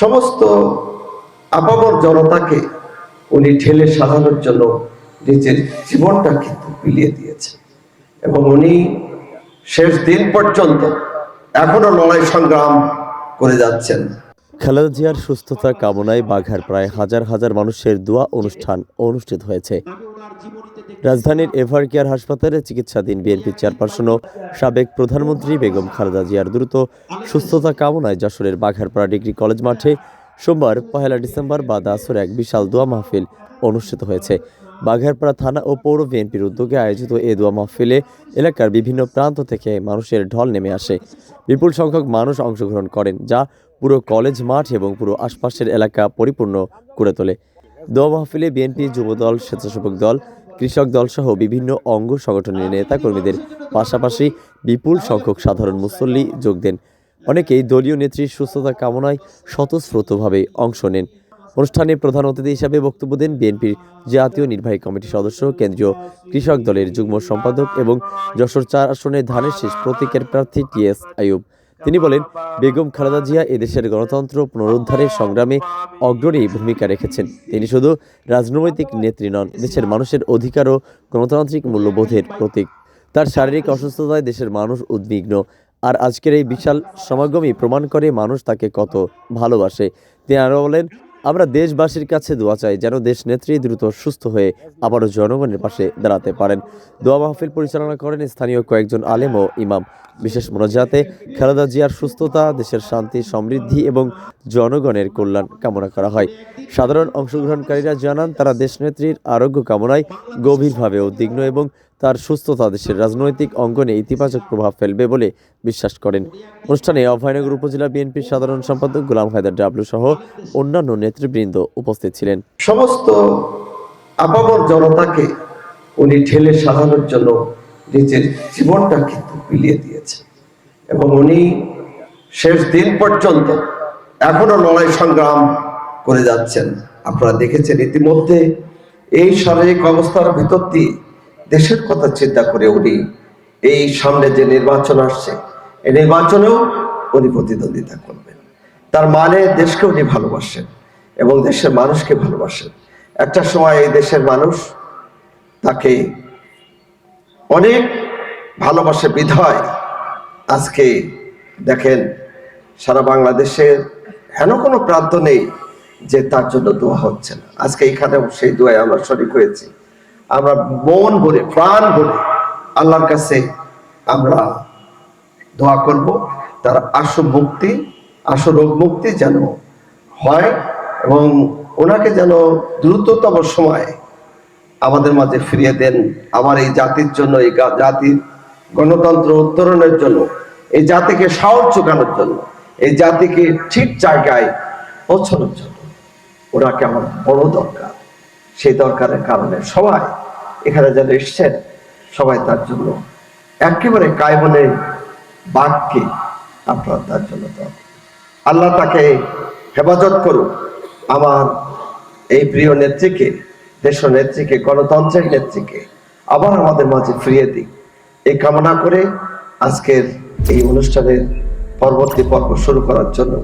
সমস্ত আপামর জনতাকে উনি ঠেলে সাজানোর জন্য নিজের জীবনটা কিন্তু বিলিয়ে দিয়েছে এবং উনি শেষ দিন পর্যন্ত এখনও লড়াই সংগ্রাম করে যাচ্ছেন। খালেদা জিয়ার সুস্থতা কামনায় বাঘার প্রায় হাজার হাজার মানুষের দোয়া অনুষ্ঠান অনুষ্ঠিত হয়েছে। রাজধানীর এভার কেয়ার হাসপাতালে চিকিৎসাধীন বিএনপি চেয়ারপারসন ও সাবেক প্রধানমন্ত্রী বেগম খালেদা জিয়ার দ্রুত সুস্থতা কামনায় যশোরের বাঘারপাড়া ডিগ্রি কলেজ মাঠে সোমবার পহেলা ডিসেম্বর বাদ আসর এক বিশাল দোয়া মাহফিল অনুষ্ঠিত হয়েছে। বাঘারপাড়া থানা ও পৌর বিএনপির উদ্যোগে আয়োজিত এই দোয়া মাহফিলে এলাকার বিভিন্ন প্রান্ত থেকে মানুষের ঢল নেমে আসে। বিপুল সংখ্যক মানুষ অংশগ্রহণ করেন, যা পুরো কলেজ মাঠ এবং পুরো আশপাশের এলাকা পরিপূর্ণ করে তোলে। দোয়া মাহফিলে বিএনপি যুবদল, স্বেচ্ছাসেবক দল কৃষক দল সহ বিভিন্ন অঙ্গ সংগঠনের নেতা কর্মীদের পাশাপাশি বিপুল সংখ্যক সাধারণ মুসল্লি যোগ দেন। অনেকেই দলীয় নেত্রীর সুস্থতা কামনায় স্বতঃস্ফূর্তভাবে অংশ নেন। অনুষ্ঠানে প্রধান অতিথি হিসাবে বক্তব্য দেন বিএনপির জাতীয় নির্বাহী কমিটির সদস্য, কেন্দ্রীয় কৃষক দলের যুগ্ম সম্পাদক এবং যশোর চার আসনে ধানের শেষ প্রতীকের প্রার্থী টিএস আইয়ুব। তিনি বলেন, বেগম খালেদা জিয়া এদেশের গণতন্ত্র পুনরুদ্ধারের সংগ্রামে অগ্রণী ভূমিকা রেখেছেন। তিনি শুধু রাজনৈতিক নেত্রী নন, দেশের মানুষের অধিকার ও গণতান্ত্রিক মূল্যবোধের প্রতীক। তার শারীরিক অসুস্থতায় দেশের মানুষ উদ্বিগ্ন। আর আজকের এই বিশাল সমাগমই প্রমাণ করে মানুষ তাকে কত ভালোবাসে। তিনি আরও বলেন আমরা দেশবাসীর কাছে দোয়া চাই যেন দেশ নেত্রী দ্রুত সুস্থ হয়ে আবারও জনগণের পাশে দাঁড়াতে পারেন। দোয়া মাহফিল পরিচালনা করেন স্থানীয় কয়েকজন আলেম ও ইমাম। বিশেষ মোনাজাতে খেলাদা জিয়ার সুস্থতা, দেশের শান্তি, সমৃদ্ধি এবং জনগণের কল্যাণ কামনা করা হয়। সাধারণ অংশগ্রহণকারীরা জানান, তারা দেশনেত্রীর আরোগ্য কামনায় গভীরভাবে উদ্বিগ্ন এবং তার সুস্থতা দেশের রাজনৈতিক অঙ্গনে ইতিবাচক প্রভাব ফেলবে বলে বিশ্বাস করেন। অনুষ্ঠানে অভয়নগর উপজেলা বিএনপির সাধারণ সম্পাদক গোলাম হায়দার ডাবলু সহ অন্যান্য নেতৃবৃন্দ উপস্থিত ছিলেন। সমস্ত আপামর জনতাকে উনি ঠেলে সাজানোর জন্য নিজের জীবনটা কিন্তু বিলিয়ে দিয়েছে। এবং উনি শেষ দিন পর্যন্ত এখনও লড়াই সংগ্রাম করে যাচ্ছেন। আপনারা দেখেছেন ইতিমধ্যে এই শারীরিক অবস্থার ভিতর দিয়ে দেশের কথা চিন্তা করে উনি এই সামনে যে নির্বাচন আসছে, এই নির্বাচনেও উনি প্রতিদ্বন্দ্বিতা করবেন। তার মানে দেশকে উনি ভালোবাসেন এবং দেশের মানুষকে ভালোবাসেন। একটা সময় এই দেশের মানুষ তাকে অনেক ভালোবাসে, বিধায়। আজকে দেখেন, সারা বাংলাদেশের হেন কোনো প্রান্ত নেই যে তার জন্য দোয়া হচ্ছে না। আজকে এখানেও সেই দোয়ায় আমরা শরিক হয়েছি। আমরা মন ভরে প্রাণ ভরে আল্লাহর কাছে আমরা দোয়া করব। তার আশু মুক্তি আশু রোগ মুক্তি যেন হয় এবং ওনাকে যেন দ্রুততম সময়ে আমাদের মাঝে ফিরিয়ে দেন আমার এই জাতির জন্য, এই জাতির গণতন্ত্র উত্তরণের জন্য, এই জাতিকে সাহস যোগানোর জন্য, এই জাতিকে ঠিক জায়গায় পৌঁছানোর জন্য। ওনাকে আমার বড় দরকার। সেই দরকারের কারণে সবাই এখানে যারা এসছেন সবাই তার জন্য। একেবারে কায়মনে বাঘকে আপনার তার জন্য আল্লাহ তাকে হেফাজত করুন আমার এই প্রিয় নেত্রীকে দেশ নেত্রীকে গণতন্ত্রের নেত্রীকে আবার আমাদের মাঝে ফিরিয়ে দিক। এই কামনা করে আজকের এই অনুষ্ঠানের পরবর্তী পর্ব শুরু করার জন্য।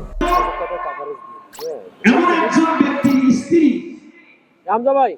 রামজা ভাই।